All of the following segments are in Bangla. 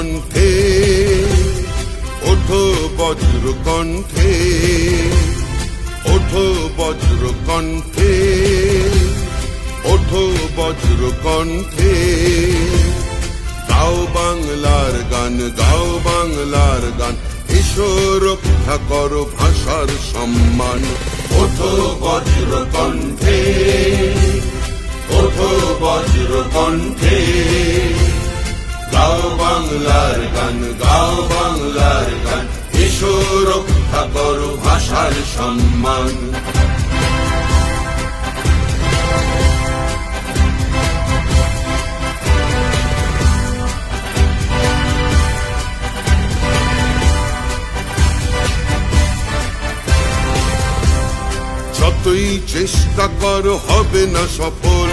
কণ্ঠে, ওঠো বজ্র কণ্ঠে, ওঠো বজ্র কণ্ঠে, ওঠো বজ্র কণ্ঠে। গাও বাংলার গান, গাও বাংলার গান, এসো রক্ষা করো ভাষার সম্মান। ওঠো বজ্র কণ্ঠে, ওঠো বজ্র কণ্ঠে। গাও বাংলার গান গাও বাংলার গান এসো রক্ষা করো ভাষার সম্মান যতই চেষ্টা করো হবে না সফল,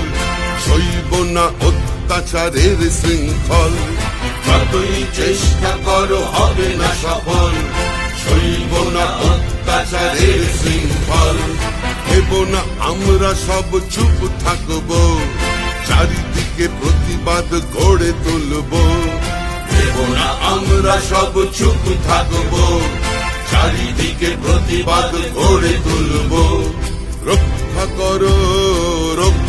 সইব না অত্যাচারের শৃঙ্খল। যতই চেষ্টা করো, হবে না সফল। সইব না অত্যাচারের শৃঙ্খল। হেব না, আমরা সব চুপ থাকব। চারিদিকে প্রতিবাদ গড়ে তুলব। দেব না, আমরা সব চুপ থাকব। চারিদিকে প্রতিবাদ গড়ে তুলব। রক্ষা করো, রক্ষা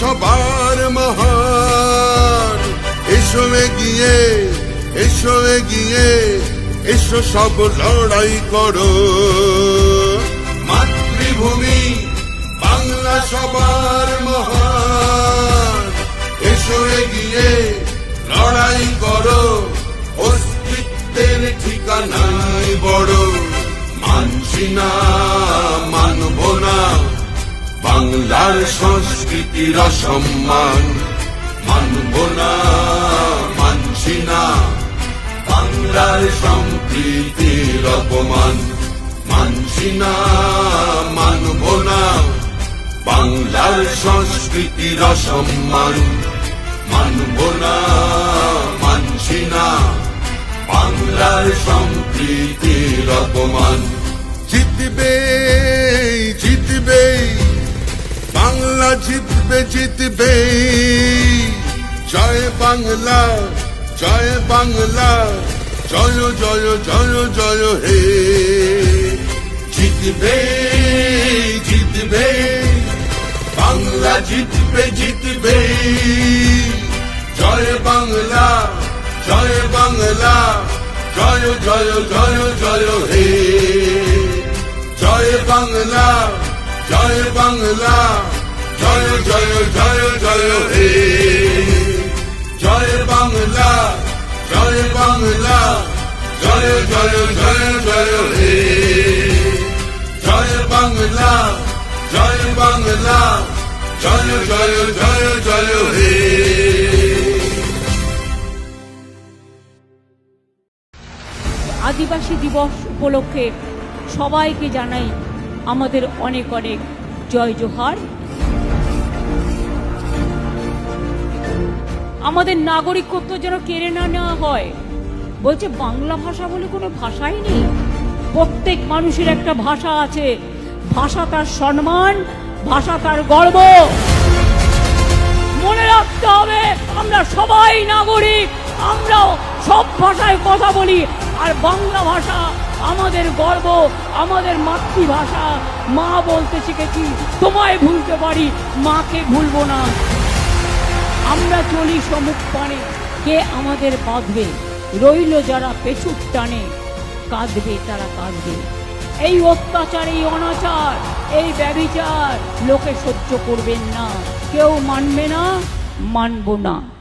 সবার মহান। এসো এগিয়ে এসো এগিয়ে, এসো সব লড়াই করো। মাতৃভূমি, বাংলা সবার মহান। এসো এগিয়ে, লড়াই করো। অস্তিত্বের ঠিকানাই বড়। মানছি না বাংলার সংস্কৃতির অসম্মান। মানব না, মানছি না। বাংলার সম্প্রীতির অপমান। মানছি না, মানব না। বাংলার সংস্কৃতির অসম্মান। মানব না, মানছি না। বাংলার সম্প্রীতির অপমান। জিতবে জিতবে। বাংলা জিতবে জিতবে। জয় বাংলা জয় বাংলা। জয় জয় জয় জয়, হে। জিতবে জিতবে। বাংলা জিতবে জিতবে। জয় বাংলা জয় বাংলা। জয় জয় জয় জয়, হে। জয় বাংলা জয় বাংলা। জয় জয় জয় জয়, হে। জয় বাংলা জয় বাংলা, জয় জয় জয় জয়, হে। জয় বাংলা জয় বাংলা, জয় জয় জয় জয়, হে। আদিবাসী দিবস উপলক্ষে সবাইকে জানাই আমাদের অনেক অনেক জয় জোহার। আমাদের নাগরিকত্ব যেন কেড়ে না নেওয়া হয়। বলছে, বাংলা ভাষা বলে কোনো ভাষাই নেই। প্রত্যেক মানুষের একটা ভাষা আছে। ভাষা তার সম্মান, ভাষা তার গর্ব। মনে রাখতে হবে, আমরা সবাই নাগরিক, আমরাও সব ভাষায় কথা বলি। আর বাংলা ভাষা আমাদের গর্ব, আমাদের মাতৃভাষা। মা বলতে শিখেছি, তোমায় ভুলতে পারি, মাকে ভুলবো না। আমরা চলি সমুখ পানে কে আমাদের বাঁধবে? রইল যারা পেছুক টানে। কাঁদবে তারা কাঁদবে। এই অত্যাচার, এই অনাচার, এই ব্যবিচার লোকে সহ্য করবেন না। কেউ মানবে না, মানব না।